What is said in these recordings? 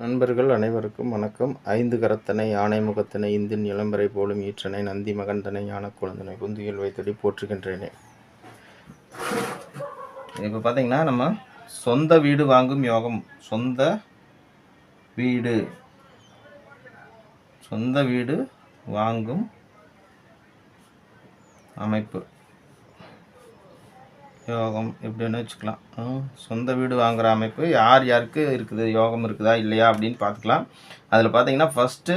நண்பர்கள் அனைவருக்கும் வணக்கம். ஐந்து கரத்தனை யானை முகத்தனை இந்தின் இளம்பரை போலும் ஈற்றனை நந்தி மகந்தனை யான குழந்தனை குந்தியில் வைத்தடி போற்றுகின்றேனே. இப்போ பார்த்தீங்கன்னா நம்ம சொந்த வீடு வாங்கும் யோகம் சொந்த வீடு சொந்த வீடு வாங்கும் அமைப்பு. யோகம் எப்படின்னு வச்சுக்கலாம். சொந்த வீடு வாங்குகிற அமைப்பு யார் யாருக்கு இருக்குது? யோகம் இருக்குதா? இல்லையா? அப்படின்னு பார்த்துக்கலாம். அதில் பார்த்தீங்கன்னா ஃபஸ்ட்டு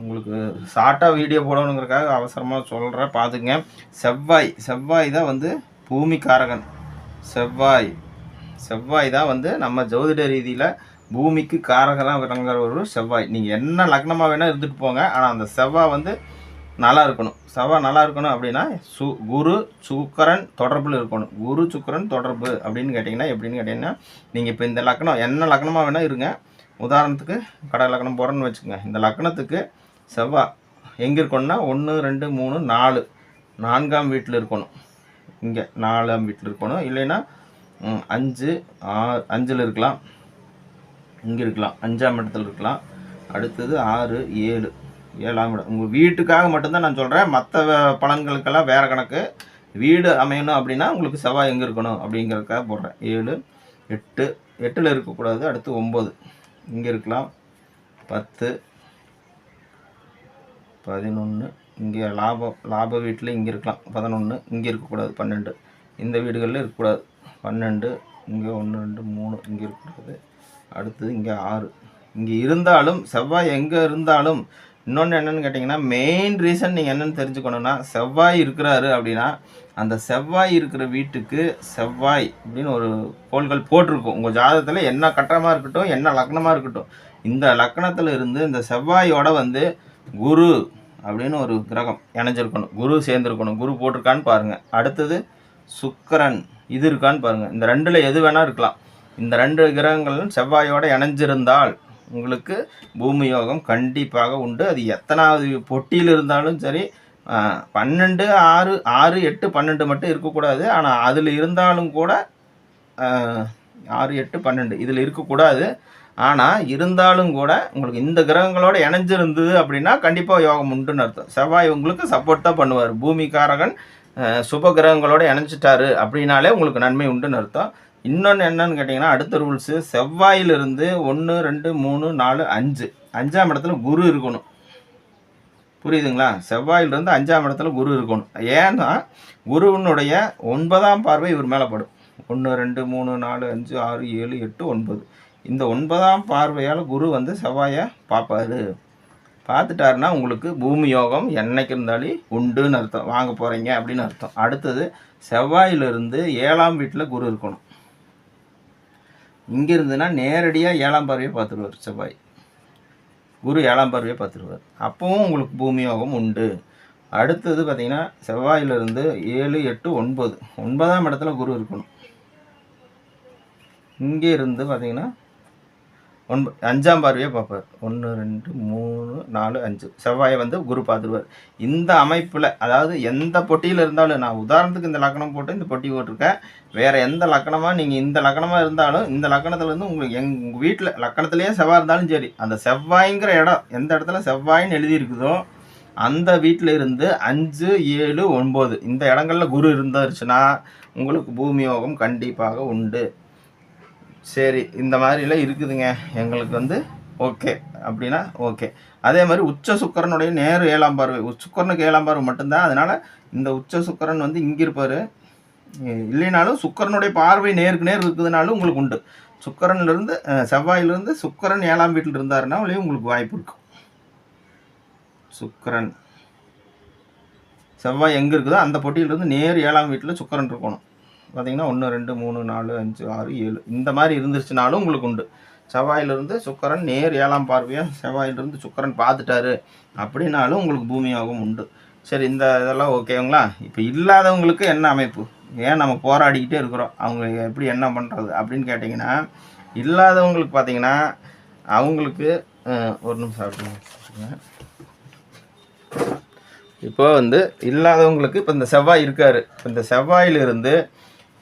உங்களுக்கு ஷார்ட்டாக வீடியோ போடணுங்கிறதுக்காக அவசரமாக சொல்கிறேன் பார்த்துங்க செவ்வாய் செவ்வாய் தான் வந்து பூமிக்காரகன். செவ்வாய் செவ்வாய் தான் வந்து நம்ம ஜோதிட ரீதியில் பூமிக்கு காரகராக விளங்குற ஒரு செவ்வாய். நீங்கள் என்ன லக்னமாக வேணால் இருந்துட்டு போங்க. ஆனால் அந்த செவ்வாய் வந்து நல்லா இருக்கணும் செவ்வாய் நல்லா இருக்கணும் அப்படின்னா சு குரு சுக்கரன் தொடர்பில் இருக்கணும். குரு சுக்கரன் தொடர்பு அப்படின்னு கேட்டிங்கன்னா எப்படின்னு கேட்டிங்கன்னா நீங்கள் இப்போ இந்த லக்னம் என்ன லக்னமாக வேணால் இருங்க. உதாரணத்துக்கு கடை லக்னம் போகிறோன்னு வச்சுக்கோங்க. இந்த லக்னத்துக்கு செவ்வாய் எங்கே இருக்கணும்னா ஒன்று ரெண்டு மூணு நாலு நான்காம் வீட்டில் இருக்கணும். இங்கே நாலாம் வீட்டில் இருக்கணும். இல்லைன்னா அஞ்சு ஆறு அஞ்சில் இருக்கலாம். இங்கே இருக்கலாம். அஞ்சாம் இடத்துல இருக்கலாம். அடுத்தது ஆறு ஏழு. ஏழாம் இடம் உங்கள் வீட்டுக்காக மட்டும்தான் நான் சொல்கிறேன் மற்ற பலன்களுக்கெல்லாம் வேறு கணக்கு. வீடு அமையணும் அப்படின்னா உங்களுக்கு செவ்வாய் எங்கே இருக்கணும் அப்படிங்கிறதுக்காக போடுறேன். ஏழு எட்டு எட்டில் இருக்கக்கூடாது அடுத்து ஒம்பது இங்கே இருக்கலாம். பத்து பதினொன்று இங்கே லாபம் லாப வீட்டில் இங்கே இருக்கலாம். பதினொன்று இங்கே இருக்கக்கூடாது. பன்னெண்டு. இந்த வீடுகளில் இருக்கக்கூடாது. பன்னெண்டு இங்கே ஒன்று ரெண்டு மூணு இங்கே இருக்கக்கூடாது. அடுத்தது இங்கே ஆறு. இங்கே இருந்தாலும் செவ்வாய் எங்கே இருந்தாலும் இன்னொன்று என்னன்னு கேட்டிங்கன்னா மெயின் ரீசன் நீங்கள் என்னென்னு தெரிஞ்சுக்கணுன்னா செவ்வாய் இருக்கிறாரு அப்படின்னா அந்த செவ்வாய் இருக்கிற வீட்டுக்கு செவ்வாய் அப்படின்னு ஒரு கோள்கள் போட்டிருக்கும். உங்கள் ஜாதகத்தில் என்ன கட்டமாக இருக்கட்டும் என்ன லக்னமாக இருக்கட்டும். இந்த லக்னத்தில் இருந்து இந்த செவ்வாயோட வந்து குரு அப்படின்னு ஒரு கிரகம் இணைஞ்சிருக்கணும். குரு சேர்ந்துருக்கணும். குரு போட்டிருக்கான்னு பாருங்கள் அடுத்தது சுக்கரன் இது இருக்கான்னு பாருங்கள் இந்த ரெண்டில் எது வேணால் இருக்கலாம். இந்த ரெண்டு கிரகங்களும் செவ்வாயோடு இணைஞ்சிருந்தால் உங்களுக்கு பூமி யோகம் கண்டிப்பாக உண்டு. அது எத்தனாவது பொட்டியில் இருந்தாலும் சரி பன்னெண்டு ஆறு ஆறு எட்டு பன்னெண்டு மட்டும் இருக்கக்கூடாது. ஆனால் அதில் இருந்தாலும் கூட ஆறு எட்டு பன்னெண்டு இதில் இருக்கக்கூடாது. ஆனால் இருந்தாலும் கூட உங்களுக்கு இந்த கிரகங்களோட இணைஞ்சிருந்தது அப்படின்னா கண்டிப்பாக யோகம் உண்டுன்னு அர்த்தம். செவ்வாய் உங்களுக்கு சப்போர்ட் தான் பண்ணுவார். பூமிக்காரகன் சுப கிரகங்களோட இணைஞ்சிட்டாரு அப்படின்னாலே உங்களுக்கு நன்மை உண்டுன்னு அர்த்தம். இன்னொன்று என்னன்னு கேட்டிங்கன்னா அடுத்த ரூல்ஸு செவ்வாயிலிருந்து ஒன்று ரெண்டு மூணு நாலு அஞ்சு. அஞ்சாம் இடத்துல குரு இருக்கணும். புரியுதுங்களா? செவ்வாயிலிருந்து அஞ்சாம் இடத்துல குரு இருக்கணும். ஏன்னா குருவினுடைய ஒன்பதாம் பார்வை இவர் மேலே படும். ஒன்று ரெண்டு மூணு நாலு அஞ்சு ஆறு ஏழு எட்டு ஒன்பது. இந்த ஒன்பதாம் பார்வையால் குரு வந்து செவ்வாயை பார்ப்பாரு. பார்த்துட்டாருன்னா உங்களுக்கு பூமி யோகம் என்னைக்கு இருந்தாலும் உண்டுன்னு அர்த்தம். வாங்க போகிறீங்க அப்படின்னு அர்த்தம். அடுத்தது செவ்வாயிலிருந்து ஏழாம் வீட்டில் குரு இருக்கணும். இங்கே நேரடியாக ஏழாம் பார்வையை பார்த்துருவார் செவ்வாய். குரு ஏழாம் பார்வையை பார்த்துருவார். அப்பவும் உங்களுக்கு பூமியோகம் உண்டு. அடுத்தது பார்த்தீங்கன்னா செவ்வாயிலிருந்து ஏழு எட்டு ஒன்பது. ஒன்பதாம் இடத்துல குரு இருக்கணும். இங்கே இருந்து பார்த்தீங்கன்னா ஒன்பது அஞ்சாம் பார்வையை பார்ப்பார். ஒன்று ரெண்டு மூணு நாலு அஞ்சு. செவ்வாயை வந்து குரு பார்த்துருவார். இந்த அமைப்பில் அதாவது எந்த பொட்டியில் இருந்தாலும் நான் உதாரணத்துக்கு இந்த லக்கணம் போட்டு இந்த பொட்டி போட்டிருக்கேன். வேறு எந்த லக்கணமாக நீங்கள் இந்த லக்கணமாக இருந்தாலும் இந்த லக்கணத்துலேருந்து உங்களுக்கு எங்கள் வீட்டில் லக்கணத்துலேயே செவ்வாய் இருந்தாலும் சரி அந்த செவ்வாய்ங்கிற இடம் எந்த இடத்துல செவ்வாயின்னு எழுதியிருக்குதோ அந்த வீட்டில் இருந்து அஞ்சு ஏழு ஒன்பது இந்த இடங்கள்ல குரு இருந்துருச்சுன்னா உங்களுக்கு பூமி யோகம் கண்டிப்பாக உண்டு. சரி இந்த மாதிரிலாம் இருக்குதுங்க. எங்களுக்கு வந்து ஓகே. அப்படின்னா ஓகே. அதே மாதிரி உச்ச சுக்கரனுடைய நேரு ஏழாம் பார்வை. சுக்கரனுக்கு ஏழாம் பார்வை மட்டும்தான். அதனால் இந்த உச்ச சுக்கரன் வந்து இங்கே இருப்பார். இல்லைனாலும் சுக்கரனுடைய பார்வை நேருக்கு நேர் இருக்குதுனாலும் உங்களுக்கு உண்டு. சுக்கரன்லேருந்து செவ்வாயிலிருந்து சுக்கரன் ஏழாம் வீட்டில் இருந்தாருன்னா உங்களுக்கு வாய்ப்பு இருக்கும் சுக்கரன். செவ்வாய் எங்கே இருக்குதோ அந்த பொட்டியிலிருந்து நேர் ஏழாம் வீட்டில் சுக்கரன் இருக்கணும். பார்த்தீங்கன்னா ஒன்று ரெண்டு மூணு நாலு அஞ்சு ஆறு ஏழு. இந்த மாதிரி இருந்துருச்சுனாலும் உங்களுக்கு உண்டு. செவ்வாயிலிருந்து சுக்கரன் நேர் ஏழாம் பார்வையாக செவ்வாயிலிருந்து சுக்கரன் பார்த்துட்டாரு அப்படின்னாலும் உங்களுக்கு பூமியாகவும் உண்டு. சரி இந்த இதெல்லாம் ஓகேங்களா? இப்போ இல்லாதவங்களுக்கு என்ன அமைப்பு? ஏன் நம்ம போராடிக்கிட்டே இருக்கிறோம்? அவங்க எப்படி என்ன பண்ணுறது அப்படின்னு கேட்டிங்கன்னா இல்லாதவங்களுக்கு பார்த்தீங்கன்னா அவங்களுக்கு ஒரு நிமிஷம் அப்படின்னு இப்போ வந்து இல்லாதவங்களுக்கு இப்போ இந்த செவ்வாய் இருக்கார். இப்போ இந்த செவ்வாயிலிருந்து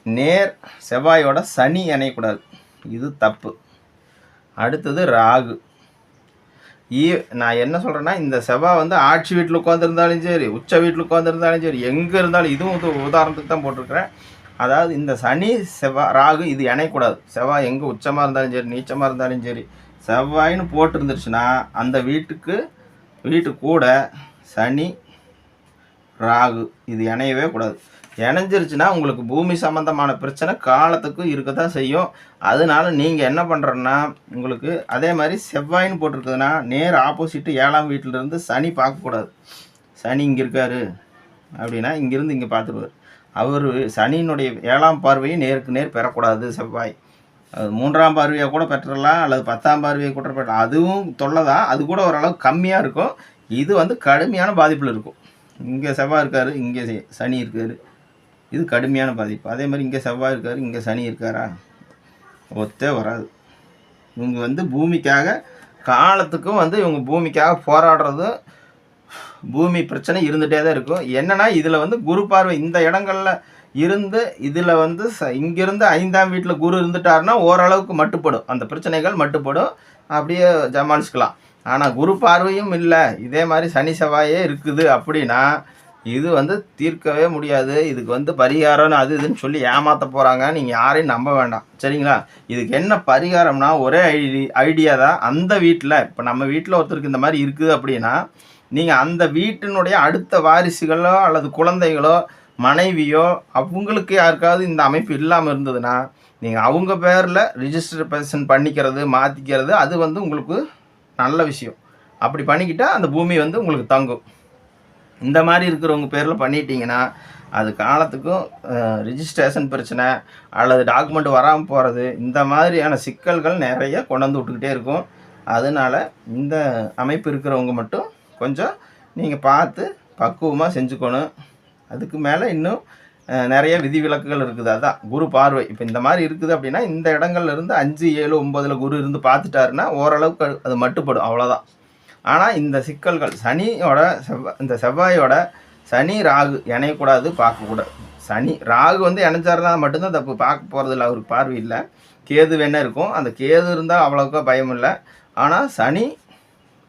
நேர் செவ்வாயோட சனி இணையக்கூடாது. இது தப்பு. அடுத்தது ராகு. ஈ நான் என்ன சொல்கிறேன்னா இந்த செவ்வாய் வந்து ஆட்சி வீட்டில் உட்காந்துருந்தாலும் சரி உச்ச வீட்டில் உட்காந்துருந்தாலும் சரி எங்கே இருந்தாலும் இதுவும் இது உதாரணத்துக்கு தான் போட்டிருக்கிறேன். அதாவது இந்த சனி செவ்வாய் ராகு இது இணையக்கூடாது. செவ்வாய் எங்கே உச்சமாக இருந்தாலும் சரி நீச்சமாக இருந்தாலும் சரி செவ்வாயின்னு போட்டிருந்துருச்சுன்னா அந்த வீட்டுக்கு வீட்டு கூட சனி ராகு இது இணையவே கூடாது. இணைஞ்சிருச்சுன்னா உங்களுக்கு பூமி சம்மந்தமான பிரச்சனை காலத்துக்கும் இருக்க தான் செய்யும். அதனால நீங்கள் என்ன பண்ணுறன்னா உங்களுக்கு அதே மாதிரி செவ்வாயின்னு போட்டிருக்குதுன்னா நேர் ஆப்போசிட்டு ஏழாம் வீட்டிலேருந்து சனி பார்க்கக்கூடாது. சனி இங்கே இருக்காரு அப்படின்னா இங்கேருந்து இங்கே பார்த்துருவார் அவர் சனியினுடைய ஏழாம் பார்வையை நேருக்கு நேர் பெறக்கூடாது செவ்வாய். அது மூன்றாம் பார்வையாக கூட பெற்றலாம் அல்லது பத்தாம் பார்வையை கூட பெற்றலாம் அதுவும் தொல்லை தான் அது கூட ஓரளவு கம்மியாக இருக்கும். இது வந்து கடுமையான பாதிப்பில் இருக்கும். இங்கே செவ்வாய் இருக்கார் இங்கே சனி இருக்கார். இது கடுமையான பாதிப்பு. அதே மாதிரி இங்கே செவ்வாய் இருக்கார் இங்கே சனி இருக்காரா? ஒத்தே வராது. இவங்க வந்து பூமிக்காக காலத்துக்கும் வந்து இவங்க பூமிக்காக போராடுறது பூமி பிரச்சனை இருந்துகிட்டே தான் இருக்கும். என்னென்னா இதில் வந்து குரு பார்வை இந்த இடங்களில் இருந்து இதில் வந்து ச இங்கேருந்து ஐந்தாம் வீட்டில் குரு இருந்துட்டாருன்னா ஓரளவுக்கு மட்டுப்படும். அந்த பிரச்சனைகள் மட்டுப்படும். அப்படியே ஜமாளிச்சுக்கலாம் ஆனால் குரு பார்வையும் இல்லை. இதே மாதிரி சனி செவ்வாயே இருக்குது அப்படின்னா இது வந்து தீர்க்கவே முடியாது. இதுக்கு வந்து பரிகாரம்னு அது இதுன்னு சொல்லி ஏமாற்ற போகிறாங்க நீங்கள் யாரையும் நம்ப வேண்டாம். சரிங்களா? இதுக்கு என்ன பரிகாரம்னா ஒரே ஐடி ஐடியா தான். அந்த வீட்டில் இப்போ நம்ம வீட்டில் ஒருத்தருக்கு இந்த மாதிரி இருக்குது அப்படின்னா நீங்கள் அந்த வீட்டினுடைய அடுத்த வாரிசுகளோ அல்லது குழந்தைகளோ மனைவியோ அவங்களுக்கு யாருக்காவது இந்த அமைப்பு இல்லாமல் இருந்ததுன்னா நீங்கள் அவங்க பேரில் ரிஜிஸ்ட்ரேஷன் பண்ணிக்கிறது மாற்றிக்கிறது அது வந்து உங்களுக்கு நல்ல விஷயம். அப்படி பண்ணிக்கிட்டால் அந்த பூமி வந்து உங்களுக்கு தங்கும். இந்த மாதிரி இருக்கிறவங்க பேரில் பண்ணிட்டீங்கன்னா அது காலத்துக்கும் ரிஜிஸ்ட்ரேஷன் பிரச்சனை அல்லது டாக்குமெண்ட் வராமல் போகிறது இந்த மாதிரியான சிக்கல்கள் நிறைய கொண்டாந்து விட்டுக்கிட்டே இருக்கும். அதனால் இந்த அமைப்பு இருக்கிறவங்க மட்டும் கொஞ்சம் நீங்கள் பார்த்து பக்குவமாக செஞ்சுக்கணும். அதுக்கு மேலே இன்னும் நிறைய விதிவிலக்குகள் இருக்குது. அதான் குரு பார்வை. இப்போ இந்த மாதிரி இருக்குது அப்படின்னா இந்த இடங்கள்லேருந்து அஞ்சு ஏழு ஒம்பதில் குரு இருந்து பார்த்துட்டாருன்னா ஓரளவுக்கு அது- அது மட்டுப்படும். அவ்வளோதான் ஆனால் இந்த சிக்கல்கள் சனியோட செவ்வாய் இந்த செவ்வாயோட சனி ராகு இணையக்கூடாது பார்க்கக்கூடாது. சனி ராகு வந்து இணைஞ்சாருன்னா மட்டும்தான் தப்பு. பார்க்க போகிறதில்ல அவருக்கு பார்வை இல்லை. கேது வேணா இருக்கும். அந்த கேது இருந்தால் அவ்வளோக்கா பயம் இல்லை. ஆனால் சனி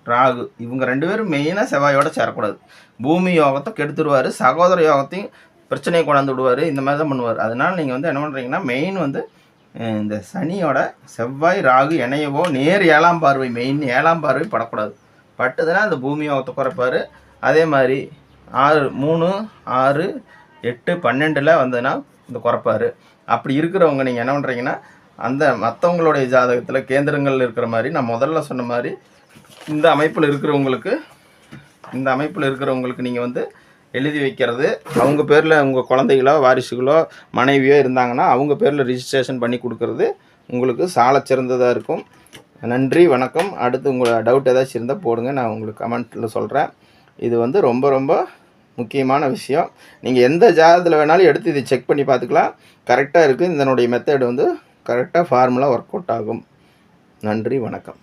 ராகு இவங்க ரெண்டு பேரும் மெயினாக செவ்வாயோட சேரக்கூடாது. பூமி யோகத்தை கெடுத்துடுவார் சகோதர யோகத்தையும் பிரச்சனையை கொண்டாந்து விடுவார். இந்த மாதிரி தான் பண்ணுவார். அதனால் நீங்கள் வந்து என்ன பண்ணுறீங்கன்னா மெயின் வந்து இந்த சனியோட செவ்வாய் ராகு இணையவோ நேர் ஏழாம் பார்வை மெயின் ஏழாம் பார்வை படக்கூடாது. பட்டுதுன்னா அந்த பூமியை ஒத்து குறைப்பார். அதே மாதிரி ஆறு மூணு ஆறு எட்டு பன்னெண்டில் வந்ததுன்னா இந்த குறைப்பார். அப்படி இருக்கிறவங்க நீங்கள் என்ன பண்ணுறீங்கன்னா அந்த மற்றவங்களுடைய ஜாதகத்தில் கேந்திரங்கள் இருக்கிற மாதிரி நான் முதல்ல சொன்ன மாதிரி இந்த அமைப்பில் இருக்கிறவங்களுக்கு இந்த அமைப்பில் இருக்கிறவங்களுக்கு நீங்கள் வந்து எழுதி வைக்கிறது அவங்க பேரில் உங்கள் குழந்தைகளோ வாரிசுகளோ மனைவியோ இருந்தாங்கன்னா அவங்க பேரில் ரிஜிஸ்ட்ரேஷன் பண்ணி கொடுக்கறது உங்களுக்கு சாலச் சிறந்ததாக இருக்கும். நன்றி வணக்கம். அடுத்து உங்களோட டவுட் ஏதாச்சும் இருந்தால் போடுங்க. நான் உங்களுக்கு கமெண்ட்டில் சொல்கிறேன் இது வந்து ரொம்ப ரொம்ப முக்கியமான விஷயம். நீங்கள் எந்த ஜாதகத்தில் வேணாலும் எடுத்து இதை செக் பண்ணி பார்த்துக்கலாம். கரெக்டாக இருக்குது இதனுடைய மெத்தட் வந்து கரெக்டாக ஃபார்முலா ஒர்க் அவுட் ஆகும். நன்றி வணக்கம்.